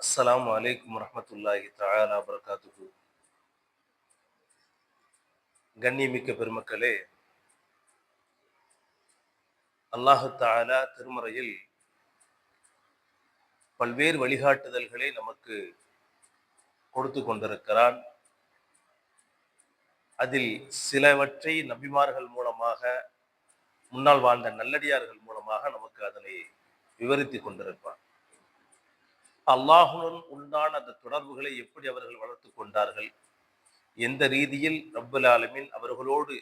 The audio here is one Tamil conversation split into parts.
அஸ்ஸலாமு அலைக்கும் வரஹ்மத்துல்லாஹி தஆலா வபரகாத்துஹு. கண்ணியமிக்க பெருமக்களே அல்லாஹு தாலா திருமறையில் பல்வேறு வழிகாட்டுதல்களை நமக்கு கொடுத்து கொண்டிருக்கிறான். அதில் சிலவற்றை நபிமார்கள் மூலமாக முன்னால் வாழ்ந்த நல்லடியார்கள் மூலமாக நமக்கு அதனை விவரித்து கொண்டிருப்பான். அல்லாஹுடன் உண்டான அந்த தொடர்புகளை எப்படி அவர்கள் வளர்த்து கொண்டார்கள்? எந்த ரீதியில் ரப்பல் ஆலமின் அவர்களோடு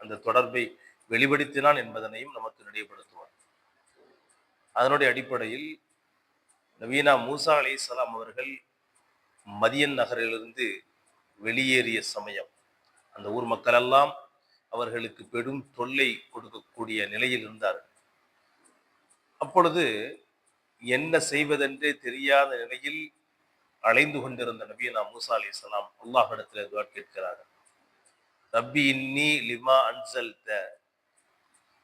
அந்த தொடர்பை வெளிப்படுத்தினான் என்பதனையும் நமக்கு நினைவுபடுத்துவார் அதனுடைய அடிப்படையில் நவீனா மூசா அலி சலாம் அவர்கள் மதியன் நகரிலிருந்து வெளியேறிய சமயம். அந்த ஊர் மக்களெல்லாம் அவர்களுக்கு பெரும் தொல்லை கொடுக்கக்கூடிய நிலையில் இருந்தார்கள். அப்பொழுது என்ன செய்வதென்றே தெரியாத நிலையில் அலைந்து கொண்டிருந்த நபீனா மூசா அலி இஸ்லாம் அல்லாஹிடத்தில் துவா கேட்கிறார்கள். ரப்பி இன்னி லிமா அன்சல் த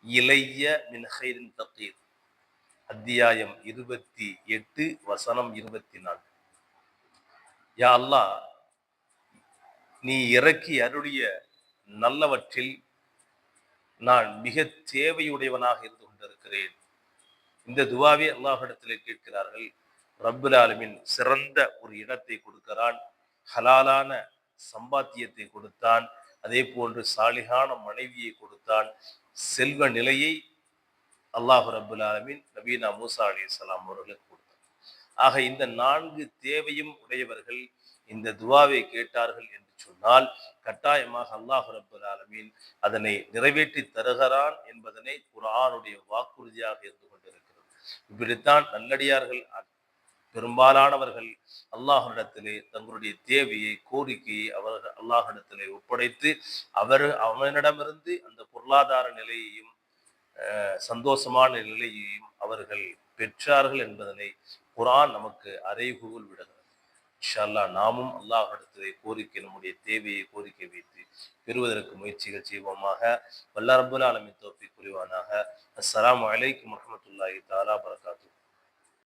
இளைய மின் ஹைரின் தத்தீர் அத்தியாயம் இருபத்தி எட்டு வசனம் இருபத்தி நான்கு. யா அல்லாஹ் நீ இறக்கி அருளிய நல்லவற்றில் நான் மிக தேவையுடையவனாக இருந்து கொண்டிருக்கிறேன். இந்த துவாவை அல்லாஹிடத்தில் கேட்கிறார்கள். ரப்புல் ஆலமின் சிறந்த ஒரு இடத்தை கொடுக்கிறான். ஹலாலான சம்பாத்தியத்தை கொடுத்தான். அதே போன்று சாலிகான மனைவியை கொடுத்தான். செல்வ நிலையை அல்லாஹு ரபுல் ஆலமின் நபீனா மூசா அலி இஸ்லாம் அவர்களுக்கு கொடுத்தார் ஆக இந்த நான்கு தேவையும் உடையவர்கள் இந்த துவாவை கேட்டார்கள் என்று சொன்னால் கட்டாயமாக அல்லாஹு ரபுல் ஆலமீன் அதனை நிறைவேற்றி தருகிறான் என்பதனை குரானுடைய வாக்குறுதியாக இருந்து கொண்டிருக்கிறார் இப்படித்தான் நல்லடியார்கள் பெரும்பாலானவர்கள் அல்லாஹனிடத்திலே தங்களுடைய தேவையை கோரிக்கையை அவர்கள் அல்லாஹனிடத்திலே ஒப்படைத்து அவர் அவனிடமிருந்து அந்த பொருளாதார நிலையையும் சந்தோஷமான நிலையையும் அவர்கள் பெற்றார்கள் என்பதனை குரான் நமக்கு அறைகூல் விடுகிறது. இன்ஷால்லா நாமும் அல்லாஹிடத்திலே கோரிக்கை நம்முடைய தேவையை கோரிக்கை வைத்து பெறுவதற்கு முயற்சிகள் செய்வோமாக. வல்ல ரபுல் ஆலமி தோப்பி புரிவானாக. அஸ்லாம் வலைக்கம் வரமத்துல்லாஹி தாலா பரகாத்து